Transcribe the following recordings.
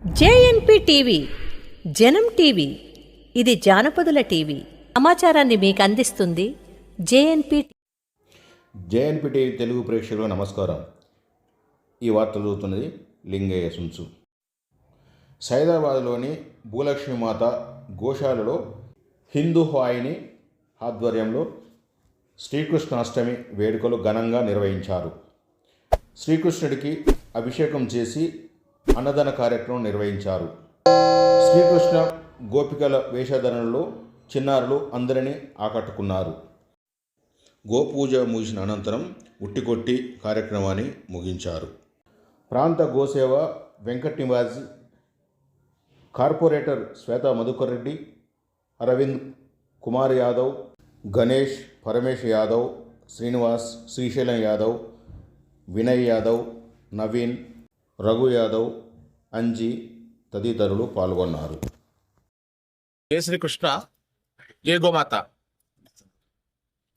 JNP TV జనం TV ఇది జానపదుల TV. సమాచారాన్ని మీకు అందిస్తుంది జేఎన్పి జేఎన్పి టీవీ తెలుగు ప్రేక్షకులకు నమస్కారం. ఈ వార్త చదువుతున్నది లింగయ్య సుంచు సైదాబాద్లోని భూలక్ష్మి మాత గోశాలలో హిందూ హాయిని ఆధ్వర్యంలో శ్రీకృష్ణాష్టమి వేడుకలు ఘనంగా నిర్వహించారు. శ్రీకృష్ణుడికి అభిషేకం చేసి అన్నదాన కార్యక్రమం నిర్వహించారు. శ్రీకృష్ణ గోపికల వేషధరణలో చిన్నారులు అందరినీ ఆకట్టుకున్నారు. గోపూజ ముగిసిన అనంతరం ఉట్టికొట్టి కార్యక్రమాన్ని ముగించారు. ప్రాంత గోసేవ వెంకట్ నివాజ్ కార్పొరేటర్ శ్వేత మధుకర్ రెడ్డి అరవింద్ కుమార్ యాదవ్ గణేష్ పరమేష్ యాదవ్ శ్రీనివాస్ శ్రీశైలం యాదవ్ వినయ్ యాదవ్ నవీన్ రఘు యాదవ్ అంజీ తదితరులు పాల్గొన్నారు. జయ శ్రీకృష్ణ జయ గోమాత.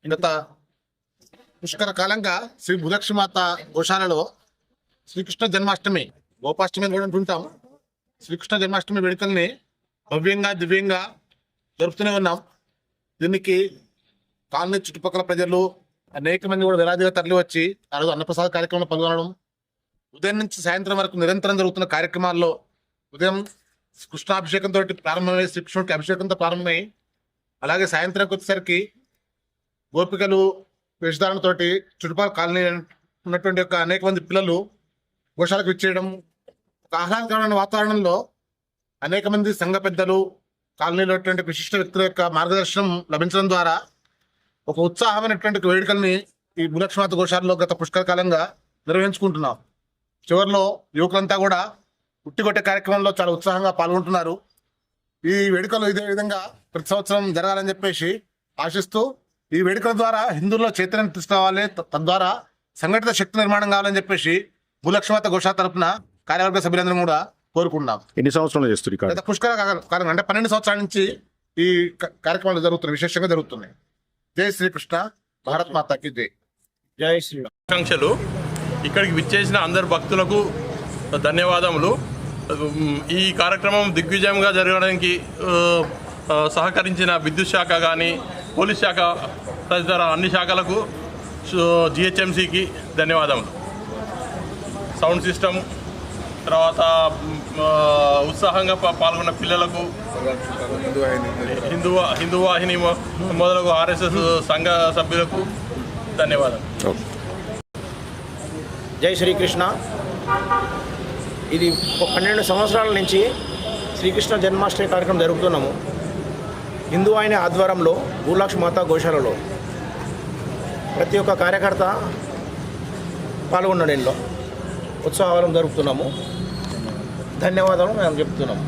గత పుష్కర కాలంగా శ్రీ భూలక్ష్మీమాత గోశాలలో శ్రీకృష్ణ జన్మాష్టమి గోపాష్టమి అని కూడా అంటుంటాం. శ్రీకృష్ణ జన్మాష్టమి వేడుకల్ని భవ్యంగా దివ్యంగా జరుపుతూనే ఉన్నాం. దీనికి కాలనీ చుట్టుపక్కల ప్రజలు అనేక మంది కూడా విరాజుగా తరలి వచ్చి ఆ రోజు అన్నప్రసాద కార్యక్రమంలో పాల్గొనడం ఉదయం నుంచి సాయంత్రం వరకు నిరంతరం జరుగుతున్న కార్యక్రమాల్లో ఉదయం కృష్ణాభిషేకంతో ప్రారంభమై శ్రీకృష్ణుడికి అభిషేకంతో ప్రారంభమై అలాగే సాయంత్రంకి వచ్చేసరికి గోపికలు వేషధారణతోటి చుట్టుపక్కల కాలనీ ఉన్నటువంటి యొక్క అనేక మంది పిల్లలు గోశాలకు ఇచ్చేయడం ఒక ఆహ్లాదకరమైన వాతావరణంలో అనేక మంది సంఘ పెద్దలు కాలనీలో అటువంటి విశిష్ట వ్యక్తుల యొక్క మార్గదర్శనం లభించడం ద్వారా ఒక ఉత్సాహమైనటువంటి వేడుకల్ని ఈ భూలక్ష్మాత గోశాలలో గత పుష్కర కాలంగా నిర్వహించుకుంటున్నాం. చివరిలో యువకులంతా కూడా ఉట్టికొట్టే కార్యక్రమంలో చాలా ఉత్సాహంగా పాల్గొంటున్నారు. ఈ వేడుకలు ఇదే విధంగా ప్రతి సంవత్సరం జరగాలని చెప్పేసి ఆశిస్తూ ఈ వేడుకల ద్వారా హిందువుల్లో చైతన్యం తీసుకురావాలి తద్వారా సంఘటిత శక్తి నిర్మాణం కావాలని చెప్పేసి భూలక్ష్మత ఘోష తరపున కార్యవర్గ సభ్యులందరం కూడా కోరుకుంటున్నాం. ఎన్ని సంవత్సరాలు చేస్తారు ఇక్కడ గత పుష్కర కాలం అంటే పన్నెండు సంవత్సరాల నుంచి ఈ కార్యక్రమాలు జరుగుతున్నాయి విశేషంగా జరుగుతున్నాయి. జై శ్రీకృష్ణ భారత్ మాతాకి జై. జై శ్రీరామ్. ఆకాంక్షలు. ఇక్కడికి విచ్చేసిన అందరు భక్తులకు ధన్యవాదములు. ఈ కార్యక్రమం దిగ్విజయంగా జరగడానికి సహకరించిన విద్యుత్ శాఖ కానీ పోలీస్ శాఖ తదితర అన్ని శాఖలకు జిహెచ్ఎంసికి ధన్యవాదములు. సౌండ్ సిస్టమ్ తర్వాత ఉత్సాహంగా పాల్గొన్న పిల్లలకు హిందూ హిందూ వాహిని మొదలగు ఆర్ఎస్ఎస్ సంఘ సభ్యులకు ధన్యవాదాలు జై శ్రీకృష్ణ. ఇది పన్నెండు సంవత్సరాల నుంచి శ్రీకృష్ణ జన్మాష్టమి కార్యక్రమం జరుపుతున్నాము. హిందూ ఆయన ఆధ్వర్యంలో భూలక్ష్మి మాతా గోశాలలో ప్రతి ఒక్క కార్యకర్త పాల్గొన్నాడు ఇందులో ఉత్సవాలను జరుపుతున్నాము. ధన్యవాదాలు మేము చెప్తున్నాము.